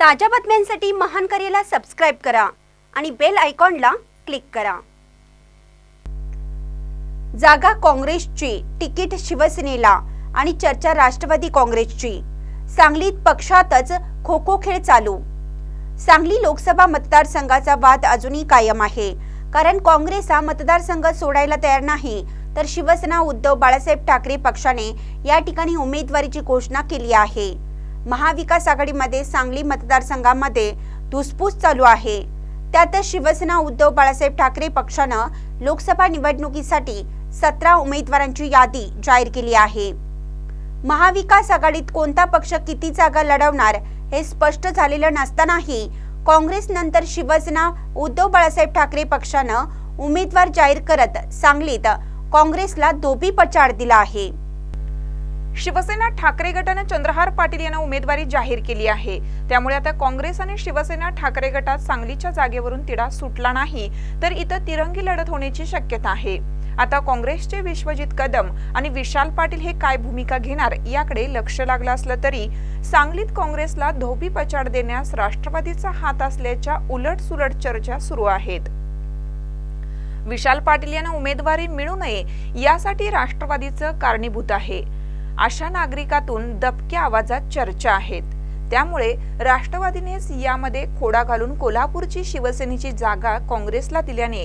ताज्या बातम्यांसाठी महान करेला सबस्क्राईब करा आणि बेल आयकॉनला क्लिक करा. जागा काँग्रेसची तिकीट शिवसेनेला आणि चर्चा राष्ट्रवादी काँग्रेसची. सांगलीत पक्षातच खो खो खेळ चालू. सांगली लोकसभा मतदारसंघाचा वाद अजूनही कायम आहे. कारण काँग्रेस हा मतदारसंघ सोडायला तयार नाही तर शिवसेना उद्धव बाळासाहेब ठाकरे पक्षाने या ठिकाणी उमेदवारीची घोषणा केली आहे. महाविकास आघाडीमध्ये सांगली मतदारसंघामध्ये धुसफूस चालू आहे. त्यातच शिवसेना उद्धव बाळासाहेब ठाकरे पक्षानं लोकसभा निवडणुकीसाठी सतरा उमेदवारांची यादी जाहीर केली आहे. महाविकास आघाडीत कोणता पक्ष किती जागा लढवणार हे स्पष्ट झालेलं नसतानाही काँग्रेस नंतर शिवसेना उद्धव बाळासाहेब ठाकरे पक्षानं उमेदवार जाहीर करत सांगलीत काँग्रेसला धोबी पचाड दिला आहे. शिवसेना ठाकरे गटानं चंद्रहार पाटील यांना उमेदवारी जाहीर केली आहे. त्यामुळे आता काँग्रेस आणि शिवसेना ठाकरे गटात सांगलीच्या जागेवरून तिढा सुटला नाही तर इथं तिरंगी लढत होण्याची शक्यता आहे. आता काँग्रेसचे विश्वजित कदम आणि विशाल पाटील हे काय भूमिका घेणार याकडे लक्ष लागलं असलं तरी सांगलीत काँग्रेसला धोबी पचाड देण्यास राष्ट्रवादीचा हात असल्याच्या उलट सुलट चर्चा सुरू आहेत. विशाल पाटील यांना उमेदवारी मिळू नये यासाठी राष्ट्रवादीचं कारणीभूत आहे. अशा नागरिकातून दबक्या आवाजात चर्चा आहेत. त्यामुळे राष्ट्रवादीनेच यामध्ये खोडा घालून कोल्हापूरची शिवसेनेची जागा काँग्रेसला दिल्याने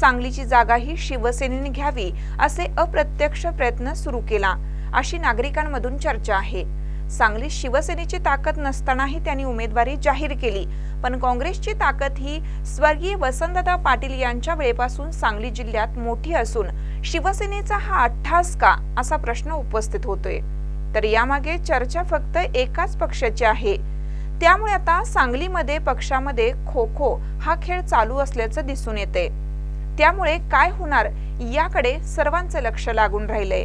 सांगलीची जागाही शिवसेनेने घ्यावी असे अप्रत्यक्ष प्रयत्न सुरू केला. अशी नागरिकांमधून चर्चा आहे. सांगलीत शिवसेनेची ताकद नसतानाही त्यांनी उमेदवारी जाहीर केली. पण काँग्रेसची ताकद ही स्वर्गीय वसंतदा पाटील यांच्या वेळेपासून सांगली जिल्ह्यात मोठी असून शिवसेनेचा हा अठ्ठास का असा प्रश्न उपस्थित होतोय. तर यामागे चर्चा फक्त एकाच पक्षाची आहे. त्यामुळे आता सांगलीमध्ये पक्षामध्ये खो खो हा खेळ चालू असल्याचं दिसून येते त्यामुळे काय होणार याकडे सर्वांचं लक्ष लागून राहिलंय.